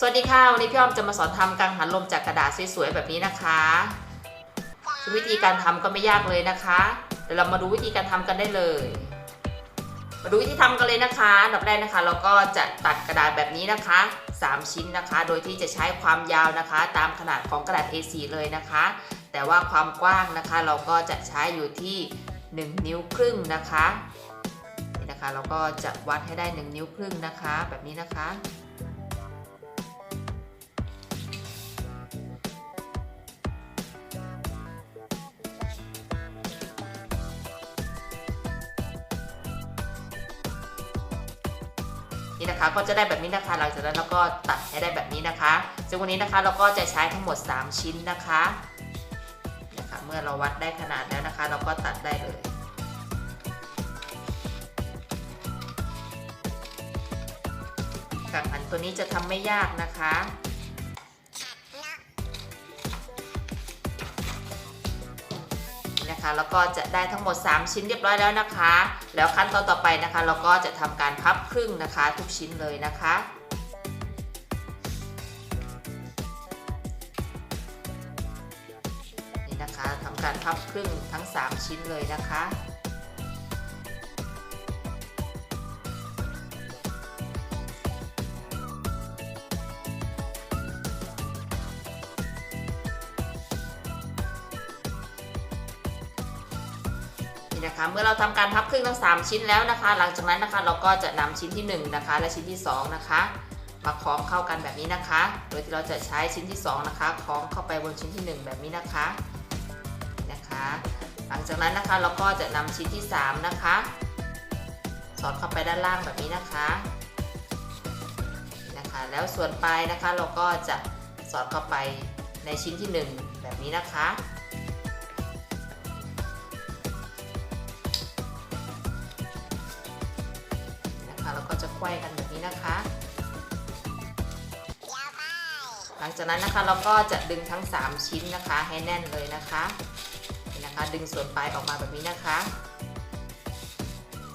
สวัสดีค่ะ วันนี้พี่อ้อมจะมาสอนทำกังหันลมจากกระดาษสวยๆแบบนี้นะคะวิธีการทำก็ไม่ยากเลยนะคะ เดี๋ยวเรามาดูวิธีการทำกันได้เลย มาดูวิธีทำกันเลยนะคะอันดับแรกนะคะ เราก็จะตัดกระดาษแบบนี้นะคะ 3 ชิ้นนะคะ โดยที่จะใช้ความยาวนะคะ ตามขนาดของกระดาษ A4 เลยนะคะ แต่ว่าความกว้างนะคะ เราก็จะใช้อยู่ที่ 1 นิ้วครึ่งนะคะนี่นะคะ เราก็จะวัดให้ได้ 1 นิ้วครึ่งนะคะ แบบนี้นะคะ นี่นะคะ ก็จะได้แบบนี้นะคะ หลังจากนั้นเราก็ตัดให้ได้แบบนี้นะคะ ซึ่งวันนี้นะคะเราก็จะใช้ทั้งหมด 3 ชิ้นนะคะนะคะเมื่อเราวัดได้ขนาดแล้วนะคะ เราก็ตัดได้เลยกังหันตัวนี้จะทำไม่ยากนะคะ แล้วก็จะได้ทั้งหมด 3 ชิ้นเรียบร้อยแล้วนะคะ แล้วขั้นตอนต่อไปนะคะ เราก็จะทำการพับครึ่งนะคะ ทุกชิ้นเลยนะคะนี่นะคะทำการพับครึ่งทั้ง 3 ชิ้นเลยนะคะ นะคะ เมื่อเราทำการพับครึ่งทั้ง 3 ชิ้นแล้วนะคะ หลังจากนั้นนะคะเราก็จะนำชิ้นที่ 1 นะคะ และชิ้นที่ 2 นะคะมาคล้องเข้ากันแบบนี้นะคะ โดยที่เราจะใช้ชิ้นที่ 2 นะคะคล้องเข้าไปบนชิ้นที่ 1 แบบนี้นะคะนะคะ หลังจากนั้นนะคะเราก็จะนำชิ้นที่ 3 นะคะ สอดเข้าไปด้านล่างแบบนี้นะคะนะคะ แล้วส่วนปลายนะคะเราก็จะสอดเข้าไปในชิ้นที่ 1 แบบนี้นะคะ คะเราก็จะไขว้กันแบบนี้นะคะหลังจากนั้นนะคะเราก็จะดึงทั้ง 3 ชิ้นนะคะให้แน่นเลยนะคะนี่นะคะ ดึงส่วนปลายออกมาแบบนี้นะคะ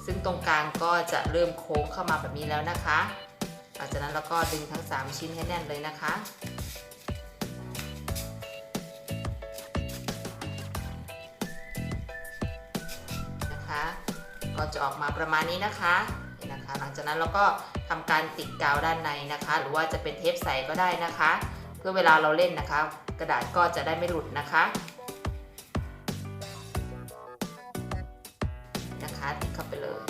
ซึ่งตรงกลางก็จะเริ่มโค้งเข้ามาแบบนี้แล้วนะคะ หลังจากนั้นเราก็ดึงทั้ง 3 ชิ้นให้แน่นเลยนะคะนะคะ ก็จะออกมาประมาณนี้นะคะ หลังจากนั้นเราก็ทำการติดกาวด้านในนะคะ หรือว่าจะเป็นเทปใสก็ได้นะคะ เพื่อเวลาเราเล่นนะคะ กระดาษก็จะได้ไม่หลุดนะคะนะคะติดเข้าไปเลย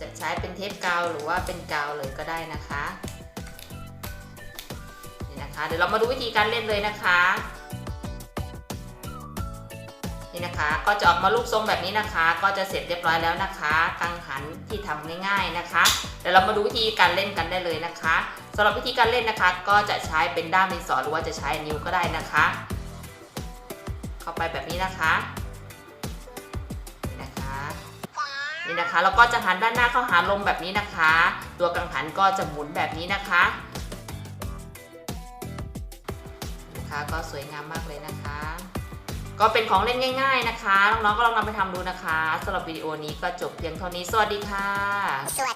จะใช้เป็นเทปกาวหรือว่าเป็นกาวเลยก็ได้นะคะ เดี๋ยวเรามาดูวิธีการเล่นเลยนะคะ นี่นะคะ ก็จะออกมารูปทรงแบบนี้นะคะ ก็จะเสร็จเรียบร้อยแล้วนะคะกังหันที่ทำง่าย ๆนะคะ เดี๋ยวเรามาดูวิธีการเล่นกันได้เลยนะคะสำหรับวิธีการเล่นนะคะ ก็จะใช้เป็นด้ามดินสอหรือว่าจะใช้นิ้วก็ได้นะคะ เข้าไปแบบนี้นะคะนี่นะคะนี่นะคะเราก็จะหันด้านหน้าเข้าหาลมแบบนี้นะคะ ตัวกังหันก็จะหมุนแบบนี้นะคะ นะคะ ก็สวยงามมากเลยนะคะ ก็เป็นของเล่นง่าย ๆนะคะ น้องๆก็ลองนำไปทำดูนะคะสำหรับวิดีโอนี้ก็จบเพียงเท่านี้ สวัสดีค่ะสวัสดี